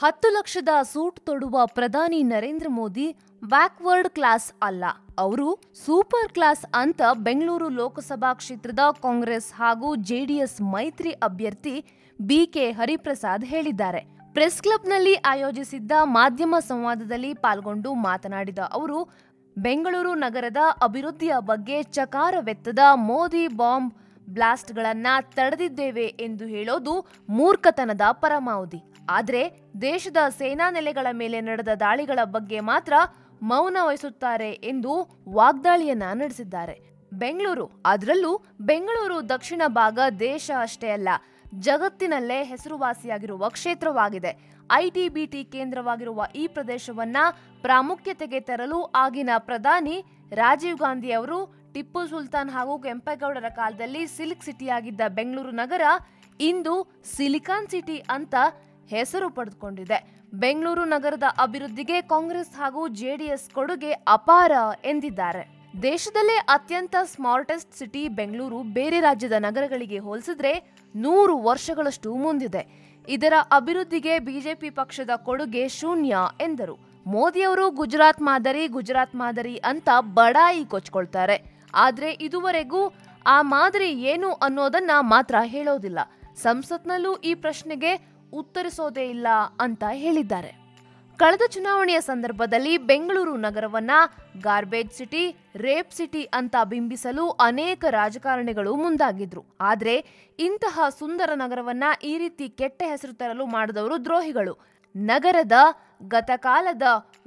ಹತ್ತು ಲಕ್ಷದ ಸೂಟ್ ತೊಡುವ ಪ್ರಧಾನಿ ನರೇಂದ್ರ ಮೋದಿ ಬ್ಯಾಕ್ವರ್ಡ್ ಕ್ಲಾಸ್ ಅಲ್ಲ. ಅವರು ಸೂಪರ್ ಕ್ಲಾಸ್ ಅಂತ ಬೆಂಗಳೂರು ಲೋಕಸಭಾ ಕ್ಷೇತ್ರದ ಕಾಂಗ್ರೆಸ್ ಹಾಗೂ ಜೆಡಿಎಸ್ ಮೈತ್ರಿ ಅಭ್ಯರ್ಥಿ ಬಿಕೆ ಹರಿಪ್ರಸಾದ್ ಹೇಳಿದ್ದಾರೆ. ಪ್ರೆಸ್ ಕ್ಲಬ್ನಲ್ಲಿ ಆಯೋಜಿಸಿದ್ದ ಮಾಧ್ಯಮ ಸಂವಾದದಲ್ಲಿ ಪಾಲ್ಗೊಂಡು ಮಾತನಾಡಿದ ಅವರು, ಬೆಂಗಳೂರು ನಗರದ ಅಭಿವೃದ್ಧಿಯ ಬಗ್ಗೆ ಚಕಾರವೆತ್ತದ ಮೋದಿ ಬಾಂಬ್ ಬ್ಲಾಸ್ಟ್ಗಳನ್ನ ತಡೆದಿದ್ದೇವೆ ಎಂದು ಹೇಳೋದು ಮೂರ್ಖತನದ ಪರಮಾವಧಿ. ಆದರೆ ದೇಶದ ಸೇನಾ ನೆಲೆಗಳ ಮೇಲೆ ನಡೆದ ದಾಳಿಗಳ ಬಗ್ಗೆ ಮಾತ್ರ ಮೌನ ವಹಿಸುತ್ತಾರೆ ಎಂದು ವಾಗ್ದಾಳಿಯನ್ನ ನಡೆಸಿದ್ದಾರೆ. ಬೆಂಗಳೂರು ಅದರಲ್ಲೂ ಬೆಂಗಳೂರು ದಕ್ಷಿಣ ಭಾಗ ದೇಶ ಅಷ್ಟೇ ಅಲ್ಲ, ಜಗತ್ತಿನಲ್ಲೇ ಹೆಸರುವಾಸಿಯಾಗಿರುವ ಕ್ಷೇತ್ರವಾಗಿದೆ. ಐಟಿಬಿಟಿ ಕೇಂದ್ರವಾಗಿರುವ ಈ ಪ್ರದೇಶವನ್ನ ಪ್ರಾಮುಖ್ಯತೆಗೆ ತರಲು ಆಗಿನ ಪ್ರಧಾನಿ ರಾಜೀವ್ ಗಾಂಧಿ ಅವರು ಟಿಪ್ಪು ಸುಲ್ತಾನ್ ಹಾಗೂ ಕೆಂಪೇಗೌಡರ ಕಾಲದಲ್ಲಿ ಸಿಲ್ಕ್ ಸಿಟಿಯಾಗಿದ್ದ ಬೆಂಗಳೂರು ನಗರ ಇಂದು ಸಿಲಿಕಾನ್ ಸಿಟಿ ಅಂತ ಹೆಸರು ಪಡೆದುಕೊಂಡಿದೆ. ಬೆಂಗಳೂರು ನಗರದ ಅಭಿವೃದ್ಧಿಗೆ ಕಾಂಗ್ರೆಸ್ ಹಾಗೂ ಜೆಡಿಎಸ್ ಕೊಡುಗೆ ಅಪಾರ ಎಂದಿದ್ದಾರೆ. ದೇಶದಲ್ಲೇ ಅತ್ಯಂತ ಸ್ಮಾರ್ಟೆಸ್ಟ್ ಸಿಟಿ ಬೆಂಗಳೂರು ಬೇರೆ ರಾಜ್ಯದ ನಗರಗಳಿಗೆ ಹೋಲಿಸಿದ್ರೆ ನೂರು ವರ್ಷಗಳಷ್ಟು ಮುಂದಿದೆ. ಇದರ ಅಭಿವೃದ್ಧಿಗೆ ಬಿಜೆಪಿ ಪಕ್ಷದ ಕೊಡುಗೆ ಶೂನ್ಯ ಎಂದರು. ಮೋದಿಯವರು ಗುಜರಾತ್ ಮಾದರಿ ಗುಜರಾತ್ ಮಾದರಿ ಅಂತ ಬಡಾಯಿ ಕೊಚ್ಕೊಳ್ತಾರೆ. ಆದ್ರೆ ಇದುವರೆಗೂ ಆ ಮಾದರಿ ಏನು ಅನ್ನೋದನ್ನ ಮಾತ್ರ ಹೇಳೋದಿಲ್ಲ. ಸಂಸತ್ನಲ್ಲೂ ಈ ಪ್ರಶ್ನೆಗೆ ಉತ್ತರಿಸೋದೇ ಇಲ್ಲ ಅಂತ ಹೇಳಿದ್ದಾರೆ. ಕಳೆದ ಚುನಾವಣೆಯ ಸಂದರ್ಭದಲ್ಲಿ ಬೆಂಗಳೂರು ನಗರವನ್ನ ಗಾರ್ಬೇಜ್ ಸಿಟಿ, ರೇಪ್ ಸಿಟಿ ಅಂತ ಬಿಂಬಿಸಲು ಅನೇಕ ರಾಜಕಾರಣಿಗಳು ಮುಂದಾಗಿದ್ರು. ಆದ್ರೆ ಇಂತಹ ಸುಂದರ ನಗರವನ್ನ ಈ ರೀತಿ ಕೆಟ್ಟ ಹೆಸರು ತರಲು ಮಾಡಿದವರು ದ್ರೋಹಿಗಳು. ನಗರದ ಗತಕಾಲದ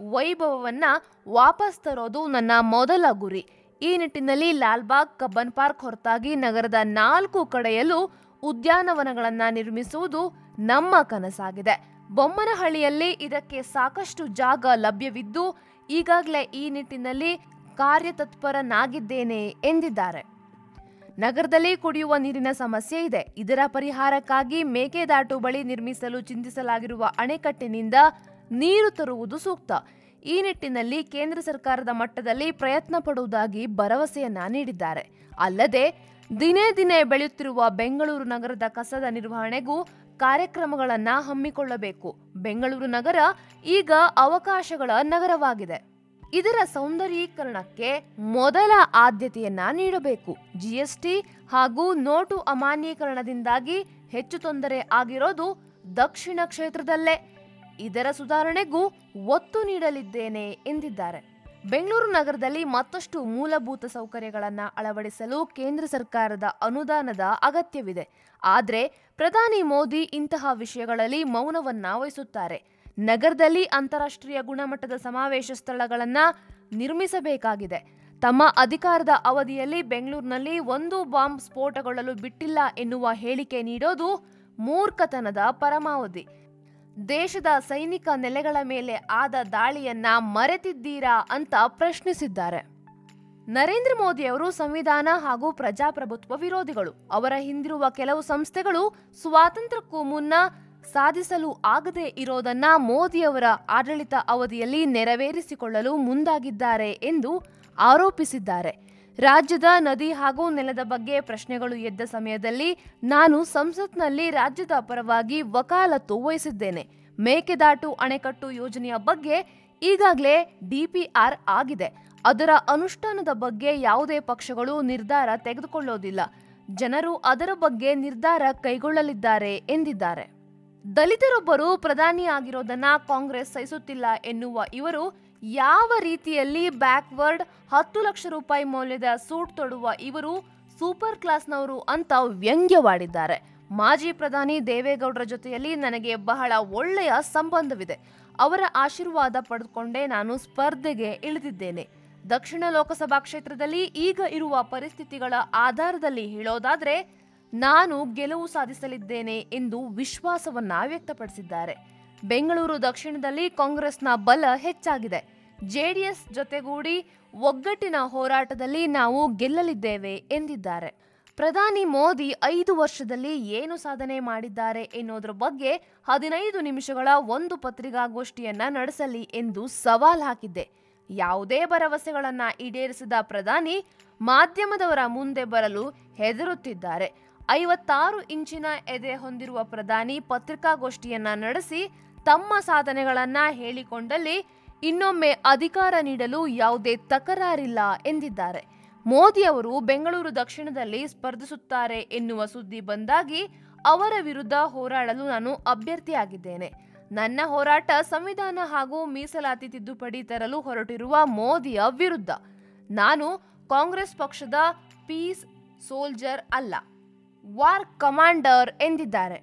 ವೈಭವವನ್ನ ವಾಪಸ್ ತರೋದು ನನ್ನ ಮೊದಲ ಗುರಿ. ಈ ನಿಟ್ಟಿನಲ್ಲಿ ಲಾಲ್ಬಾಗ್ ಕಬ್ಬನ್ ಪಾರ್ಕ್ ಹೊರತಾಗಿ ನಗರದ ನಾಲ್ಕು ಕಡೆಯಲ್ಲೂ ಉದ್ಯಾನವನಗಳನ್ನು ನಿರ್ಮಿಸುವುದು ನಮ್ಮ ಕನಸಾಗಿದೆ. ಬೊಮ್ಮನಹಳ್ಳಿಯಲ್ಲಿ ಇದಕ್ಕೆ ಸಾಕಷ್ಟು ಜಾಗ ಲಭ್ಯವಿದ್ದು ಈಗಾಗಲೇ ಈ ನಿಟ್ಟಿನಲ್ಲಿ ಕಾರ್ಯತತ್ಪರನಾಗಿದ್ದೇನೆ ಎಂದಿದ್ದಾರೆ. ನಗರದಲ್ಲಿ ಕುಡಿಯುವ ನೀರಿನ ಸಮಸ್ಯೆ ಇದೆ. ಇದರ ಪರಿಹಾರಕ್ಕಾಗಿ ಮೇಕೆದಾಟು ಬಳಿ ನಿರ್ಮಿಸಲು ಚಿಂತಿಸಲಾಗಿರುವ ಅಣೆಕಟ್ಟಿನಿಂದ ನೀರು ತರುವುದು ಸೂಕ್ತ. ಈ ನಿಟ್ಟಿನಲ್ಲಿ ಕೇಂದ್ರ ಸರ್ಕಾರದ ಮಟ್ಟದಲ್ಲಿ ಪ್ರಯತ್ನ ಪಡುವುದಾಗಿ ಭರವಸೆಯನ್ನ ನೀಡಿದ್ದಾರೆ. ಅಲ್ಲದೆ, ದಿನೇ ದಿನೇ ಬೆಳೆಯುತ್ತಿರುವ ಬೆಂಗಳೂರು ನಗರದ ಕಸದ ನಿರ್ವಹಣೆಗೂ ಕಾರ್ಯಕ್ರಮಗಳನ್ನ ಹಮ್ಮಿಕೊಳ್ಳಬೇಕು. ಬೆಂಗಳೂರು ನಗರ ಈಗ ಅವಕಾಶಗಳ ನಗರವಾಗಿದೆ. ಇದರ ಸೌಂದರ್ಯೀಕರಣಕ್ಕೆ ಮೊದಲ ಆದ್ಯತೆಯನ್ನ ನೀಡಬೇಕು. ಜಿಎಸ್ಟಿ ಹಾಗೂ ನೋಟು ಅಮಾನ್ಯೀಕರಣದಿಂದಾಗಿ ಹೆಚ್ಚು ತೊಂದರೆ ಆಗಿರೋದು ದಕ್ಷಿಣ ಕ್ಷೇತ್ರದಲ್ಲೇ. ಇದರ ಸುಧಾರಣೆಗೂ ಒತ್ತು ನೀಡಲಿದ್ದೇನೆ ಎಂದಿದ್ದಾರೆ. ಬೆಂಗಳೂರು ನಗರದಲ್ಲಿ ಮತ್ತಷ್ಟು ಮೂಲಭೂತ ಸೌಕರ್ಯಗಳನ್ನು ಅಳವಡಿಸಲು ಕೇಂದ್ರ ಸರ್ಕಾರದ ಅನುದಾನದ ಅಗತ್ಯವಿದೆ. ಆದರೆ ಪ್ರಧಾನಿ ಮೋದಿ ಇಂತಹ ವಿಷಯಗಳಲ್ಲಿ ಮೌನವನ್ನ ವಹಿಸುತ್ತಾರೆ. ನಗರದಲ್ಲಿ ಅಂತಾರಾಷ್ಟ್ರೀಯ ಗುಣಮಟ್ಟದ ಸಮಾವೇಶ ಸ್ಥಳಗಳನ್ನ ನಿರ್ಮಿಸಬೇಕಾಗಿದೆ. ತಮ್ಮ ಅಧಿಕಾರದ ಅವಧಿಯಲ್ಲಿ ಬೆಂಗಳೂರಿನಲ್ಲಿ ಒಂದು ಬಾಂಬ್ ಸ್ಫೋಟಗೊಳ್ಳಲು ಬಿಟ್ಟಿಲ್ಲ ಎನ್ನುವ ಹೇಳಿಕೆ ನೀಡೋದು ಮೂರ್ಖತನದ ಪರಮಾವಧಿ. ದೇಶದ ಸೈನಿಕ ನೆಲೆಗಳ ಮೇಲೆ ಆದ ದಾಳಿಯನ್ನ ಮರೆತಿದ್ದೀರಾ ಅಂತ ಪ್ರಶ್ನಿಸಿದ್ದಾರೆ. ನರೇಂದ್ರ ಮೋದಿ ಅವರು ಸಂವಿಧಾನ ಹಾಗೂ ಪ್ರಜಾಪ್ರಭುತ್ವ ವಿರೋಧಿಗಳು. ಅವರ ಹಿಂದಿರುವ ಕೆಲವು ಸಂಸ್ಥೆಗಳು ಸ್ವಾತಂತ್ರ್ಯಕ್ಕೂ ಮುನ್ನ ಸಾಧಿಸಲು ಆಗದೇ ಇರೋದನ್ನ ಮೋದಿಯವರ ಆಡಳಿತ ಅವಧಿಯಲ್ಲಿ ನೆರವೇರಿಸಿಕೊಳ್ಳಲು ಮುಂದಾಗಿದ್ದಾರೆ ಎಂದು ಆರೋಪಿಸಿದ್ದಾರೆ. ರಾಜ್ಯದ ನದಿ ಹಾಗೂ ನೆಲದ ಬಗ್ಗೆ ಪ್ರಶ್ನೆಗಳು ಎದ್ದ ಸಮಯದಲ್ಲಿ ನಾನು ಸಂಸತ್ನಲ್ಲಿ ರಾಜ್ಯದ ಪರವಾಗಿ ವಕಾಲತ್ತು ವಹಿಸಿದ್ದೇನೆ. ಮೇಕೆದಾಟು ಅಣೆಕಟ್ಟು ಯೋಜನೆಯ ಬಗ್ಗೆ ಈಗಾಗಲೇ ಡಿಪಿಆರ್ ಆಗಿದೆ. ಅದರ ಅನುಷ್ಠಾನದ ಬಗ್ಗೆ ಯಾವುದೇ ಪಕ್ಷಗಳು ನಿರ್ಧಾರ ತೆಗೆದುಕೊಳ್ಳೋದಿಲ್ಲ. ಜನರು ಅದರ ಬಗ್ಗೆ ನಿರ್ಧಾರ ಕೈಗೊಳ್ಳಲಿದ್ದಾರೆ ಎಂದಿದ್ದಾರೆ. ದಲಿತರೊಬ್ಬರು ಪ್ರಧಾನಿ ಆಗಿರೋದನ್ನ ಕಾಂಗ್ರೆಸ್ ಸಹಿಸುತ್ತಿಲ್ಲ ಎನ್ನುವ ಇವರು ಯಾವ ರೀತಿಯಲ್ಲಿ ಬ್ಯಾಕ್ವರ್ಡ್ ಹತ್ತು ಲಕ್ಷ ರೂಪಾಯಿ ಮೌಲ್ಯದ ಸೂಟ್ ತೊಡುವ ಇವರು ಸೂಪರ್ ಕ್ಲಾಸ್ನವರು ಅಂತ ವ್ಯಂಗ್ಯವಾಡಿದ್ದಾರೆ. ಮಾಜಿ ಪ್ರಧಾನಿ ದೇವೇಗೌಡರ ಜೊತೆಯಲ್ಲಿ ನನಗೆ ಬಹಳ ಒಳ್ಳೆಯ ಸಂಬಂಧವಿದೆ. ಅವರ ಆಶೀರ್ವಾದ ಪಡೆದುಕೊಂಡೇ ನಾನು ಸ್ಪರ್ಧೆಗೆ ಇಳಿದಿದ್ದೇನೆ. ದಕ್ಷಿಣ ಲೋಕಸಭಾ ಕ್ಷೇತ್ರದಲ್ಲಿ ಈಗ ಇರುವ ಪರಿಸ್ಥಿತಿಗಳ ಆಧಾರದಲ್ಲಿ ಹೇಳೋದಾದ್ರೆ, ನಾನು ಗೆಲುವು ಸಾಧಿಸಲಿದ್ದೇನೆ ಎಂದು ವಿಶ್ವಾಸವನ್ನ ವ್ಯಕ್ತಪಡಿಸಿದ್ದಾರೆ. ಬೆಂಗಳೂರು ದಕ್ಷಿಣದಲ್ಲಿ ಕಾಂಗ್ರೆಸ್ನ ಬಲ ಹೆಚ್ಚಾಗಿದೆ. ಜೆಡಿಎಸ್ ಜೊತೆಗೂಡಿ ಒಗ್ಗಟ್ಟಿನ ಹೋರಾಟದಲ್ಲಿ ನಾವು ಗೆಲ್ಲಲಿದ್ದೇವೆ ಎಂದಿದ್ದಾರೆ. ಪ್ರಧಾನಿ ಮೋದಿ ಐದು ವರ್ಷದಲ್ಲಿ ಏನು ಸಾಧನೆ ಮಾಡಿದ್ದಾರೆ ಎನ್ನುವುದರ ಬಗ್ಗೆ ಹದಿನೈದು ನಿಮಿಷಗಳ ಒಂದು ಪತ್ರಿಕಾಗೋಷ್ಠಿಯನ್ನ ನಡೆಸಲಿ ಎಂದು ಸವಾಲ್ ಹಾಕಿದ್ದೆ. ಯಾವುದೇ ಭರವಸೆಗಳನ್ನ ಈಡೇರಿಸಿದ ಪ್ರಧಾನಿ ಮಾಧ್ಯಮದವರ ಮುಂದೆ ಬರಲು ಹೆದರುತ್ತಿದ್ದಾರೆ. ಐವತ್ತಾರು ಇಂಚಿನ ಎದೆ ಹೊಂದಿರುವ ಪ್ರಧಾನಿ ಪತ್ರಿಕಾಗೋಷ್ಠಿಯನ್ನ ನಡೆಸಿ ತಮ್ಮ ಸಾಧನೆಗಳನ್ನ ಹೇಳಿಕೊಂಡಲ್ಲಿ ಇನ್ನೊಮ್ಮೆ ಅಧಿಕಾರ ನೀಡಲು ಯಾವುದೇ ತಕರಾರಿಲ್ಲ ಎಂದಿದ್ದಾರೆ. ಮೋದಿ ಅವರು ಬೆಂಗಳೂರು ದಕ್ಷಿಣದಲ್ಲಿ ಸ್ಪರ್ಧಿಸುತ್ತಾರೆ ಎನ್ನುವ ಸುದ್ದಿ ಬಂದಾಗಿ ಅವರ ವಿರುದ್ಧ ಹೋರಾಡಲು ನಾನು ಅಭ್ಯರ್ಥಿಯಾಗಿದ್ದೇನೆ. ನನ್ನ ಹೋರಾಟ ಸಂವಿಧಾನ ಹಾಗೂ ಮೀಸಲಾತಿ ತಿದ್ದುಪಡಿ ತರಲು ಹೊರಟಿರುವ ಮೋದಿಯ ವಿರುದ್ಧ. ನಾನು ಕಾಂಗ್ರೆಸ್ ಪಕ್ಷದ ಪೀಸ್ ಸೋಲ್ಜರ್ ಅಲ್ಲ, ವಾರ್ ಕಮಾಂಡರ್ ಎಂದಿದ್ದಾರೆ.